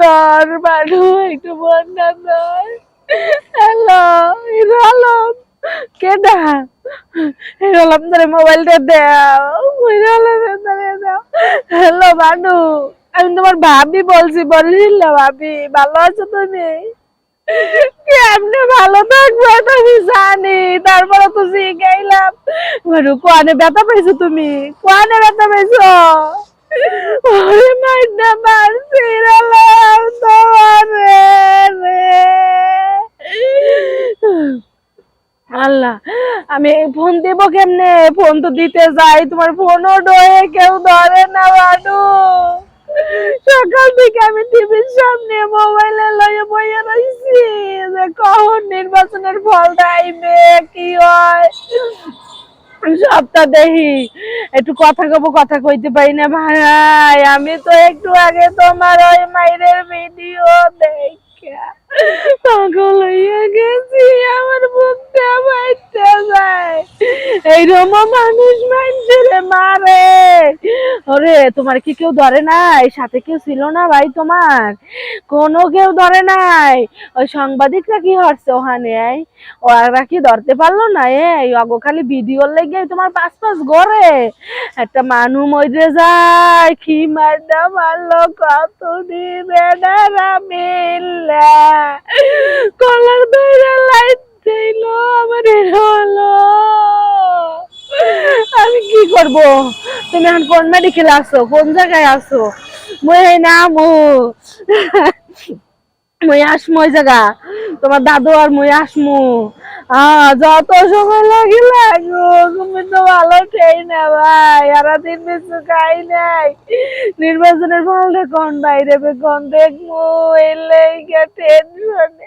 ধর বানু একটু ফোনটা ধর হ্যালো হিরো আলম। কেডা হিরো আলম ধরে মোবাইলটা দাও। হিরো আলম ধরে দাও। হ্যালো বানু। আমি তোমার ভাবি বলছি বলিস ভাবি, ভালো আছো তুমি? কেমনে ভালো থাকব আমি জানি, তারপরে তো বলু কোয়ানে ব্যথা পাইছো তুমি? কোয়ানে ব্যথা পাইছো আল্লাহ, আমি ফোন দেব কেমনে? ফোন তো দিতে যাই, তোমার ফোনও ডয়ে, কেউ ধরে না বানু সকাল থেকে আমি টিভির সামনে মোবাইলে লয়ে বইয়ে রইছি। যে কখন নির্বাচনের ফলটা আইবে কি হয়? সবটা দেখি। একটু কথা কব, কথা কইতে পারি না ভাই। আমি তো একটু আগে তোমার ওই মাইরের ভিডিও দেখা পাগল হইয়া গেছি। আমার যায় এইরকম মানুষ মানুষের মারে ওরে, তোমার কি কেউ ধরে নাই? সাথে কেউ ছিল না ভাই তোমার? কোনো কেউ ধরে নাই। ওই সাংবাদিকরা কি হচ্ছে ওখানে? ওরা কি ধরতে পারল না, এই? অগো খালি ভিডিওর লেগে তোমার পাঁচ পাঁচ গড়ে। একটা মানু মরে যায়, কি মারটা মারলো কত দিবে মিল্লা কলার দইরা লাইট দিল আমার হলো। করব? তুমি এখন কোন মেডিকেল আছো? কোন জায়গায় আছো? মই এই না, মই। আসমু ওই জায়গা। তোমার দাদু আর মই আসমু। যত সময় লাগে লাগো। তুমি তো ভালো খেই না ভাই। আর দিন বেশি খাই নাই। নির্বাচনের ফলটা কোন বাইরে? কোন দেখব এলে টেনশনে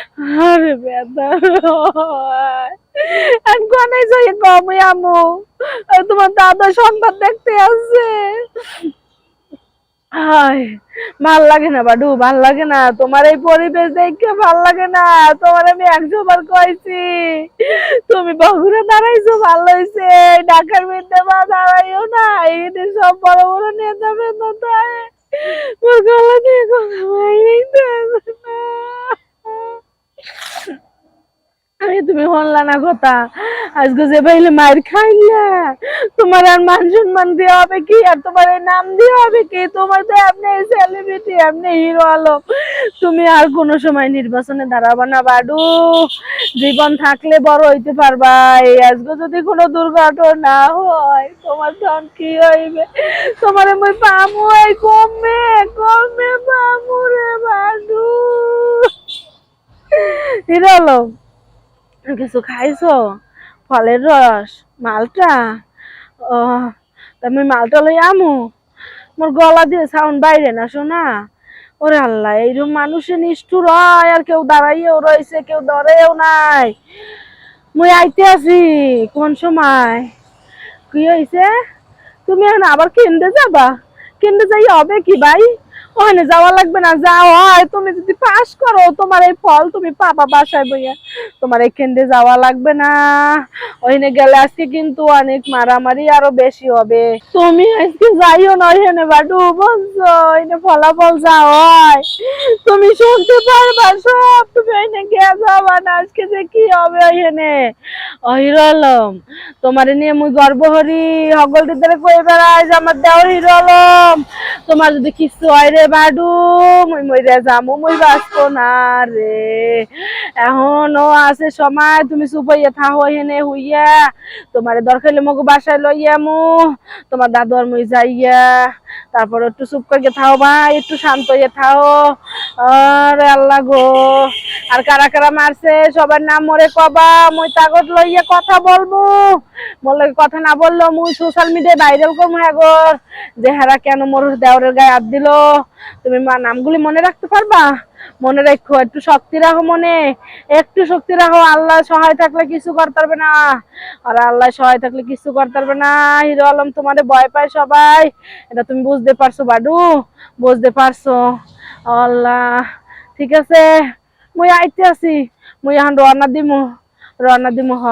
আরে ব্যথা আমি কোনায় যাই কম আমু তোমার দাদা সংবাদ দেখতে আসছে। ভালো লাগে না বাডু, ভালো লাগে না। তোমার এই পরিবেশ দেখে ভালো লাগে না। তোমার আমি একশো বার কইছি। তুমি বগুড়া দাঁড়াইছো, ভালো হয়েছে ঢাকার মধ্যে বা দাঁড়াইও না। এদের সব বড় বড় নেতা বেতা মোর গলা দিয়ে কথা না। তুমি হনলা না কথা আজকে যে বাইলে মায়ের খাইলে। তোমার আর মান সম্মান দেওয়া হবে কি? আর তোমার নাম দেওয়া হবে কি? তোমার তো আপনি সেলিব্রিটি আপনি হিরো আলম। তুমি আর কোনো সময় নির্বাচনে দাঁড়াবা না বাডু। জীবন থাকলে বড় হইতে পারবা। এই আজকে যদি কোনো দুর্ঘটনা হয়, তোমার তখন কি হইবে? তোমার মই পামু এই কমে কমে পামু রে বাডু। হিরো আলম কিছু খাইছো? ফলের রস, মালটা? ও তুমি মালটা লই আমু। মোর গলা দিয়ে সাউন্ড বাইরে না শোনা। ওরে আল্লাহ এইরকম মানুষের নিষ্ঠুর হয়, আর কেউ দাঁড়াইয়েও রয়েছে, কেউ ধরেও নাই। মুই আইতে আছি, কোন সময়? কি হয়েছে তুমি আবার কেন্দ্রে যাবা? কেন্দ্রে যাই হবে কি ভাই? ওখানে যাওয়া লাগবে না, যাও হয় তুমি যদি পাস করো, তোমার এই ফল তুমি পাবা বাসায় বইয়া। তোমার কেন্দ্রে যাওয়া লাগবে না। ওখানে গেলে আজকে কিন্তু অনেক মারামারি আরও বেশি হবে। তুমি আজকে যাইও না ওখানে বাডু বলছো ওখানে ফলাফল যাও হয় তুমি শুনতে পারবা, সব তুমি ওখানে গিয়ে যাবা না, আজকে যে কি হবে ওখানে হিরো আলম তোমার নিয়ে মুই গর্ব হরি হগল দিদারে কই বেড়াই যে আমার দেওয়ার হিরো আলম তোমার যদি কিছু হয় বাডু মুই মইরা যামু, মুই বাঁচবো না রে। এখনও আছে সময়, তুমি চুপ থা থাহো হেনে হইয়া। তোমার দরকার মগ বাসায় লইয়া মু তোমার দাদু আর মুই যাইয়া। তারপর একটু চুপ করে থাও ভাই, একটু শান্ত হইয়া থাও। আরে আল্লাহ গো। আর কারা কারা মারছে? সবার নাম মরে কবা। মুই তাগত লইয়া কথা বলব। বলে কথা না বলল মুই সোশ্যাল মিডিয়ায় ভাইরাল করব এগর যে হেরা কেন মোর দেওরের গায়ে হাত দিল? তুমি মা নামগুলি মনে রাখতে পারবা? মনে রাখো, একটু শক্তি রাখো মনে, একটু শক্তি রাখো। আল্লাহ সহায় থাকলে কিছু করতে পারবে না। আর আল্লাহ সহায় থাকলে কিছু করতে পারবে না। হিরো আলম, তোমারে ভয় পায় সবাই। এটা তুমি বুঝতে পারছ, বাডু। বুঝতে পারছ। আল্লাহ, ঠিক আছে? মুই আইতে আছি মুই এখন রওনা দিমু। রওনা দিমু হ।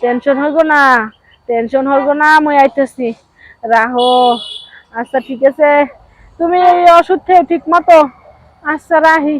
টেনশন হইব না। টেনশন হইব না, মুই আইতেছি। রাহো। আচ্ছা ঠিক আছে। তুমি ওষুধ খেয়ে ঠিক মতো আচ্ছা রাহি